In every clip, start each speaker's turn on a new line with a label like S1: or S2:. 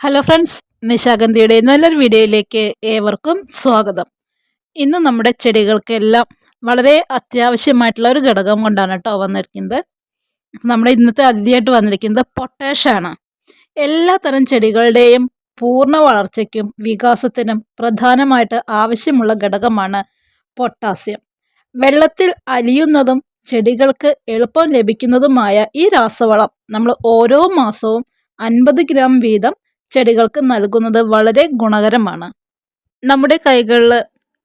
S1: Hello friends നിശാഗന്ധിയുടെ നല്ലൊരു വീഡിയോയിലേക്ക് ഏവർക്കും സ്വാഗതം. ഇന്ന് നമ്മുടെ ചെടികൾക്കെല്ലാം വളരെ അത്യാവശ്യമായിട്ടുള്ള ഒരു ഘടകം കൊണ്ടാണ് കേട്ടോ വന്നിരിക്കുന്നത്. നമ്മുടെ ഇന്നത്തെ അതിഥിയായിട്ട് വന്നിരിക്കുന്നത് പൊട്ടാഷാണ് എല്ലാ തരം ചെടികളുടെയും പൂർണ വളർച്ചയ്ക്കും വികാസത്തിനും പ്രധാനമായിട്ട് ആവശ്യമുള്ള ഘടകമാണ് പൊട്ടാസ്യം വെള്ളത്തിൽ അലിയുന്നതും ചെടികൾക്ക് എളുപ്പം ലഭിക്കുന്നതുമായ ഈ രാസവളം നമ്മൾ ഓരോ മാസവും അൻപത് ഗ്രാം വീതം ചെടികൾക്ക് നൽകുന്നത് വളരെ ഗുണകരമാണ്. നമ്മുടെ കൈകളിൽ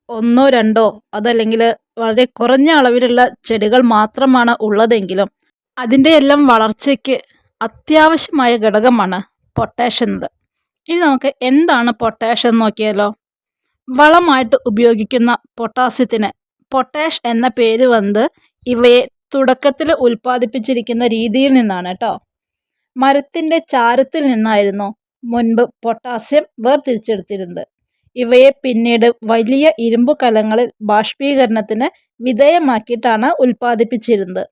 S1: ഒന്നോ രണ്ടോ അതല്ലെങ്കിൽ വളരെ കുറഞ്ഞ അളവിലുള്ള ചെടികൾ മാത്രമാണ് ഉള്ളതെങ്കിലും അതിന്റെ എല്ലാം വളർച്ചയ്ക്ക് അത്യാവശ്യമായ ഘടകമാണ് പൊട്ടാഷ് എന്നത്. ഇനി നമുക്ക് എന്താണ് പൊട്ടാഷ് എന്ന് നോക്കിയാലോ? വളമായിട്ട് ഉപയോഗിക്കുന്ന പൊട്ടാസ്യത്തിന് പൊട്ടാഷ് എന്ന പേര് വന്ന് ഇവയെ തുടക്കത്തിൽ ഉൽപ്പാദിപ്പിച്ചിരിക്കുന്ന രീതിയിൽ നിന്നാണ് കേട്ടോ. മരത്തിന്റെ ചാരത്തിൽ നിന്നായിരുന്നു മുൻപ് പൊട്ടാസ്യം വേർതിരിച്ചെടുത്തിരുന്നത്. ഇവയെ പിന്നീട് വലിയ ഇരുമ്പു കലങ്ങളിൽ ബാഷ്പീകരണത്തിന് വിധേയമാക്കിയിട്ടാണ് ഉൽപ്പാദിപ്പിച്ചിരുന്നത്.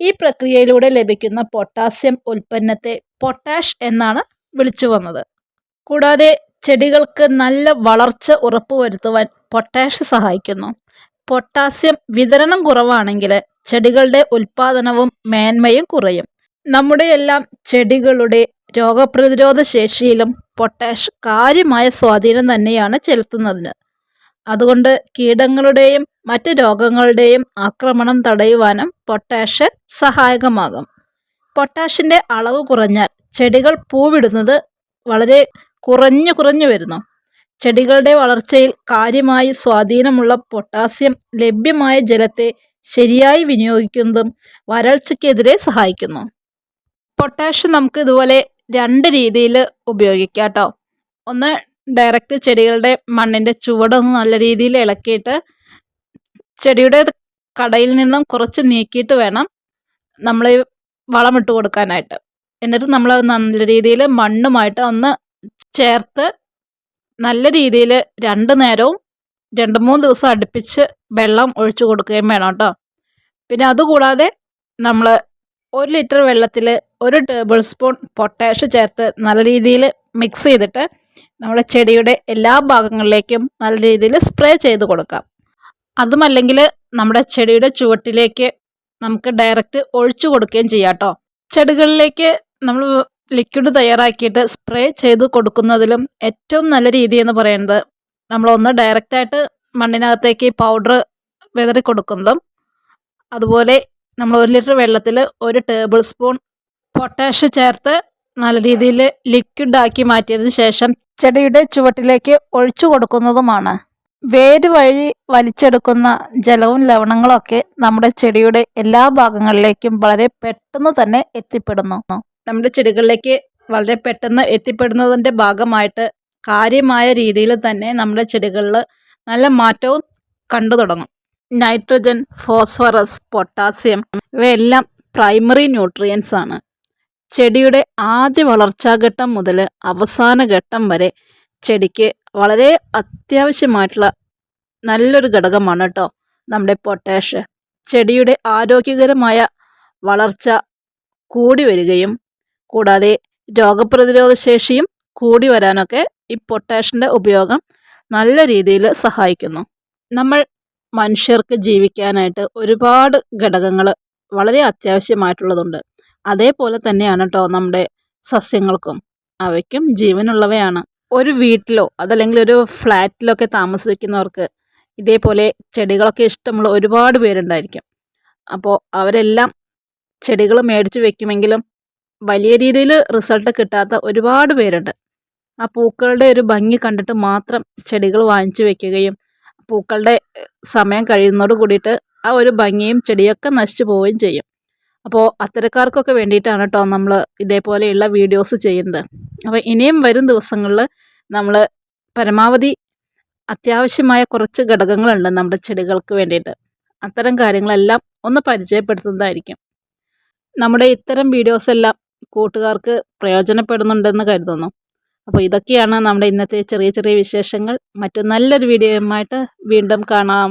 S1: ഈ പ്രക്രിയയിലൂടെ ലഭിക്കുന്ന പൊട്ടാസ്യം ഉൽപ്പന്നത്തെ പൊട്ടാഷ് എന്നാണ് വിളിച്ചു വന്നത്. കൂടാതെ ചെടികൾക്ക് നല്ല വളർച്ച ഉറപ്പുവരുത്തുവാൻ പൊട്ടാഷ് സഹായിക്കുന്നു. പൊട്ടാസ്യം വിതരണം കുറവാണെങ്കിൽ ചെടികളുടെ ഉൽപ്പാദനവും മേന്മയും കുറയും. നമ്മുടെയെല്ലാം ചെടികളുടെ രോഗപ്രതിരോധ ശേഷിയിലും പൊട്ടാഷ് കാര്യമായ സ്വാധീനം തന്നെയാണ് ചെലുത്തുന്നതിന്. അതുകൊണ്ട് കീടങ്ങളുടെയും മറ്റ് രോഗങ്ങളുടെയും ആക്രമണം തടയുവാനും പൊട്ടാഷ് സഹായകമാകും. പൊട്ടാഷിന്റെ അളവ് കുറഞ്ഞാൽ ചെടികൾ പൂവിടുന്നത് വളരെ കുറഞ്ഞു കുറഞ്ഞു വരുന്നു. ചെടികളുടെ വളർച്ചയിൽ കാര്യമായി സ്വാധീനമുള്ള പൊട്ടാസ്യം ലഭ്യമായ ജലത്തെ ശരിയായി വിനിയോഗിക്കുന്നതും വരൾച്ചയ്ക്കെതിരെ സഹായിക്കുന്നു. പൊട്ടാഷ് നമുക്ക് ഇതുപോലെ രണ്ട് രീതിയിൽ ഉപയോഗിക്കാം കേട്ടോ ഒന്ന് ഡയറക്റ്റ് ചെടികളുടെ മണ്ണിന്റെ ചുവടൊന്ന് നല്ല രീതിയിൽ ഇളക്കിയിട്ട് ചെടിയുടെ കടയിൽ നിന്നും കുറച്ച് നീക്കിയിട്ട് വേണം നമ്മൾ വളമിട്ട് കൊടുക്കാനായിട്ട്. എന്നിട്ട് നമ്മൾ നല്ല രീതിയിൽ മണ്ണുമായിട്ട് ഒന്ന് ചേർത്ത് നല്ല രീതിയിൽ രണ്ട് നേരവും രണ്ട് മൂന്ന് ദിവസം അടുപ്പിച്ച് വെള്ളം ഒഴിച്ചു കൊടുക്കുകയും വേണം കേട്ടോ പിന്നെ അതുകൂടാതെ നമ്മൾ ഒരു ലിറ്റർ വെള്ളത്തിൽ ഒരു ടേബിൾ സ്പൂൺ പൊട്ടാഷ് ചേർത്ത് നല്ല രീതിയിൽ മിക്സ് ചെയ്തിട്ട് നമ്മുടെ ചെടിയുടെ എല്ലാ ഭാഗങ്ങളിലേക്കും നല്ല രീതിയിൽ സ്പ്രേ ചെയ്ത് കൊടുക്കാം. അതുമല്ലെങ്കിൽ നമ്മുടെ ചെടിയുടെ ചുവട്ടിലേക്ക് നമുക്ക് ഡയറക്റ്റ് ഒഴിച്ചു കൊടുക്കുകയും ചെയ്യാം കേട്ടോ. ചെടികളിലേക്ക് നമ്മൾ ലിക്വിഡ് തയ്യാറാക്കിയിട്ട് സ്പ്രേ ചെയ്ത് കൊടുക്കുന്നതിലും ഏറ്റവും നല്ല രീതി എന്ന് പറയുന്നത് നമ്മളൊന്ന് ഡയറക്റ്റായിട്ട് മണ്ണിനകത്തേക്ക് പൗഡർ വിതറി കൊടുക്കുന്നതും അതുപോലെ നമ്മൾ ഒരു ലിറ്റർ വെള്ളത്തിൽ ഒരു ടേബിൾ സ്പൂൺ പൊട്ടാഷ് ചേർത്ത് നല്ല രീതിയിൽ ലിക്വിഡാക്കി മാറ്റിയതിന് ശേഷം ചെടിയുടെ ചുവട്ടിലേക്ക് ഒഴിച്ചു കൊടുക്കുന്നതുമാണ്. വേര് വഴി വലിച്ചെടുക്കുന്ന ജലവും ലവണങ്ങളൊക്കെ നമ്മുടെ ചെടിയുടെ എല്ലാ ഭാഗങ്ങളിലേക്കും വളരെ പെട്ടെന്ന് തന്നെ എത്തിപ്പെടുന്നു. നമ്മുടെ ചെടികളിലേക്ക് വളരെ പെട്ടെന്ന് എത്തിപ്പെടുന്നതിന്റെ ഭാഗമായിട്ട് കാര്യമായ രീതിയിൽ തന്നെ നമ്മുടെ ചെടികളിൽ നല്ല മാറ്റവും കണ്ടു തുടങ്ങും. നൈട്രജൻ ഫോസ്ഫറസ് പൊട്ടാസ്യം ഇവയെല്ലാം പ്രൈമറി ന്യൂട്രിയൻസ് ആണ്. ചെടിയുടെ ആദ്യ വളർച്ചാഘട്ടം മുതൽ അവസാന ഘട്ടം വരെ ചെടിക്ക് വളരെ അത്യാവശ്യമായിട്ടുള്ള നല്ലൊരു ഘടകമാണ് കേട്ടോ നമ്മുടെ പൊട്ടാഷ് ചെടിയുടെ ആരോഗ്യകരമായ വളർച്ച കൂടി വരികയും കൂടാതെ രോഗപ്രതിരോധ ശേഷിയും കൂടി വരാനൊക്കെ ഈ പൊട്ടാഷിന്റെ ഉപയോഗം നല്ല രീതിയിൽ സഹായിക്കുന്നു. നമ്മൾ മനുഷ്യർക്ക് ജീവിക്കാനായിട്ട് ഒരുപാട് ഘടകങ്ങൾ വളരെ അത്യാവശ്യമായിട്ടുള്ളതുണ്ട്. അതേപോലെ തന്നെയാണ് കേട്ടോ നമ്മുടെ സസ്യങ്ങൾക്കും അവയ്ക്കും ജീവനുള്ളവയാണ്. ഒരു വീട്ടിലോ അതല്ലെങ്കിൽ ഒരു ഫ്ലാറ്റിലൊക്കെ താമസിക്കുന്നവർക്ക് ഇതേപോലെ ചെടികളൊക്കെ ഇഷ്ടമുള്ള ഒരുപാട് പേരുണ്ടായിരിക്കും. അപ്പോൾ അവരെല്ലാം ചെടികൾ മേടിച്ച് വെക്കുമെങ്കിലും വലിയ രീതിയിൽ റിസൾട്ട് കിട്ടാത്ത ഒരുപാട് പേരുണ്ട്. ആ പൂക്കളുടെ ഒരു ഭംഗി കണ്ടിട്ട് മാത്രം ചെടികൾ വാങ്ങിച്ചു വെക്കുകയും പൂക്കളുടെ സമയം കഴിയുന്നതോട് കൂടിയിട്ട് ആ ഒരു ഭംഗിയും ചെടിയൊക്കെ നശിച്ചു പോവുകയും ചെയ്യും. അപ്പോൾ അത്തരക്കാർക്കൊക്കെ വേണ്ടിയിട്ടാണ് കേട്ടോ നമ്മൾ ഇതേപോലെയുള്ള വീഡിയോസ് ചെയ്യുന്നത്. അപ്പോൾ ഇനിയും വരും ദിവസങ്ങളിൽ നമ്മൾ പരമാവധി അത്യാവശ്യമായ കുറച്ച് ഘടകങ്ങളുണ്ട് നമ്മുടെ ചെടികൾക്ക് വേണ്ടിയിട്ട്. അത്തരം കാര്യങ്ങളെല്ലാം ഒന്ന് പരിചയപ്പെടുത്തുന്നതായിരിക്കും. നമ്മുടെ ഇത്തരം വീഡിയോസ് എല്ലാം കൂട്ടുകാർക്ക് പ്രയോജനപ്പെടുന്നുണ്ടെന്ന് കരുതുന്നു. അപ്പോൾ ഇതൊക്കെയാണ് നമ്മുടെ ഇന്നത്തെ ചെറിയ ചെറിയ വിശേഷങ്ങൾ. മറ്റു നല്ലൊരു വീഡിയോയുമായിട്ട് വീണ്ടും കാണാം.